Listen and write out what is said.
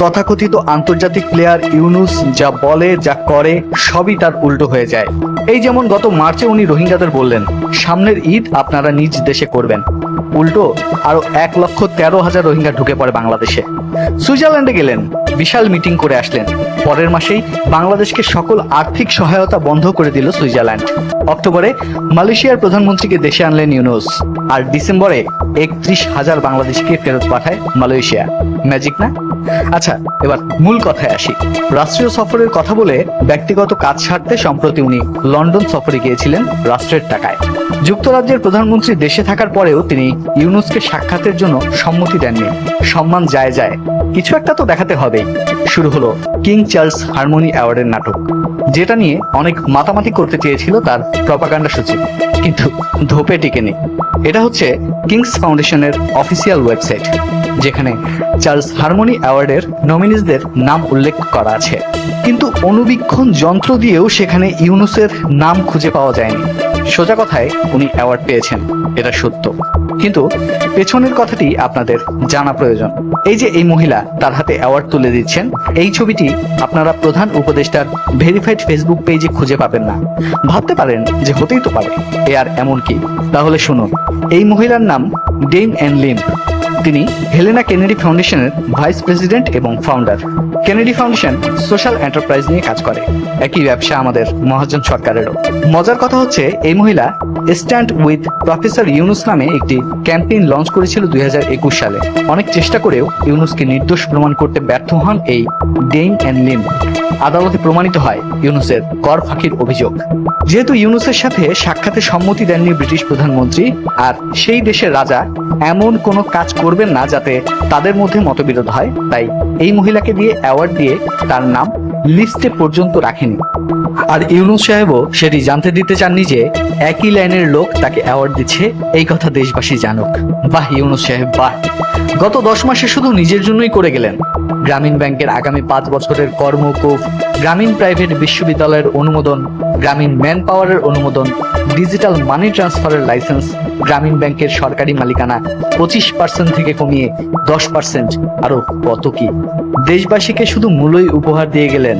তথাকথিত আন্তর্জাতিক প্লেয়ার ইউনুস যা বলে, যা করে, সবই তার উল্টো হয়ে যায়। এই যেমন গত মার্চে উনি রোহিঙ্গাদের বললেন, সামনের ঈদ আপনারা নিজ দেশে করবেন। উল্টো আরও এক লক্ষ তেরো হাজার রোহিঙ্গা ঢুকে পড়ে বাংলাদেশে। সুইজারল্যান্ডে গেলেন, বিশাল মিটিং করে আসলেন। পরের মাসেই বাংলাদেশকে সকল আর্থিক সহায়তা বন্ধ করে দিল সুইজারল্যান্ড। অক্টোবরে মালয়েশিয়ার প্রধানমন্ত্রীকে দেশে আনলেন ইউনুস। আর ডিসেম্বরে একত্রিশ হাজার বাংলাদেশকে ফেরত পাঠায় মালয়েশিয়া। ম্যাজিক না? আচ্ছা এবার মূল কথায় আসি। রাষ্ট্রীয় সফরের কথা বলে ব্যক্তিগত কাজ সারতে সম্প্রতি উনি লন্ডন সফরে গিয়েছিলেন রাষ্ট্রের টাকায়। যুক্তরাজ্যের প্রধানমন্ত্রী দেশে থাকার পরেও তিনি ইউনুসকে সাক্ষাতের জন্য সম্মতি দেননি। সম্মান যায় যায়। কিছু একটা তো দেখাতে হবেই শুরু হলো কিং চার্লস হারমোনি অ্যাওয়ার্ডের নাটক, যেটা নিয়ে অনেক মাতামাতি করতে চেয়েছিল তার প্রপাগান্ডা সচিব। কিন্তু ধোপে টিকেনি। এটা হচ্ছে কিংস ফাউন্ডেশনের অফিসিয়াল ওয়েবসাইট, যেখানে চার্লস হারমোনি অ্যাওয়ার্ডের নমিনিসদের নাম উল্লেখ করা আছে। কিন্তু অনুবীক্ষণ যন্ত্র দিয়েও সেখানে ইউনুসের নাম খুঁজে পাওয়া যায়নি। সোজা কথায় উনি অ্যাওয়ার্ড পেয়েছেন, এটা সত্য। কিন্তু পেছনের কথাটি আপনাদের জানা প্রয়োজন। এই যে এই মহিলা তার হাতে অ্যাওয়ার্ড তুলে দিচ্ছেন এই ছবিটি আপনারা প্রধান উপদেষ্টার ভেরিফাইড ফেসবুক পেজে খুঁজে পাবেন না। ভাবতে পারেন যে হতেই তো পারে, এ আর এমন কি? তাহলে শুনুন, এই মহিলার নাম ডেম অ্যান্ড লিম্প তিনি হেলেনা কেনেডি ফাউন্ডেশনের ভাইস প্রেসিডেন্ট এবং founder. Kennedy foundation social enterprise নিয়ে কাজ করে। একই ব্যবসা আমাদের মহাজন সরকারেরও। মজার কথা হচ্ছে, এই মহিলা স্ট্যান্ড উইথ প্রফেসর ইউনুস নামে একটি ক্যাম্পেইন লঞ্চ করেছিল দুই সালে। অনেক চেষ্টা করেও ইউনুসকে নির্দোষ প্রমাণ করতে ব্যর্থ হন এই ডেইন অ্যান্ড লিম। আদালতে প্রমাণিত হয় ইউনুসের কর ফাঁকির অভিযোগ। যেহেতু ইউনুসের সাথে সাক্ষাতে সম্মতি দেননি ব্রিটিশ প্রধানমন্ত্রী, আর সেই দেশের রাজা এমন কোনো কাজ করবেন না যাতে তাদের মধ্যে মতবিরোধ হয়। তাই এই মহিলাকে দিয়ে অ্যাওয়ার্ড দিয়ে তার নাম লিস্টে পর্যন্ত রাখেনি। আর ইউনুস সাহেবও সেটি জানতে দিতে চাননি যে একই লাইনের লোক তাকে অ্যাওয়ার্ড দিচ্ছে, এই কথা দেশবাসী জানুক। বাহ, ইউনুস সাহেব, বাহ। গত দশ মাসে শুধু নিজের জন্যই করে গেলেন। গ্রামীণ ব্যাংকের আগামী পাঁচ বছরের কর্মকূপ, গ্রামীণ প্রাইভেট বিশ্ববিদ্যালয়ের অনুমোদন, গ্রামীণ ম্যান পাওয়ারের অনুমোদন ডিজিটাল মানি ট্রান্সফারের লাইসেন্স গ্রামীণ ব্যাংকের সরকারি মালিকানা পঁচিশ পার্সেন্ট থেকে কমিয়ে দশ পার্সেন্ট আরও কত কি দেশবাসীকে শুধু মূলই উপহার দিয়ে গেলেন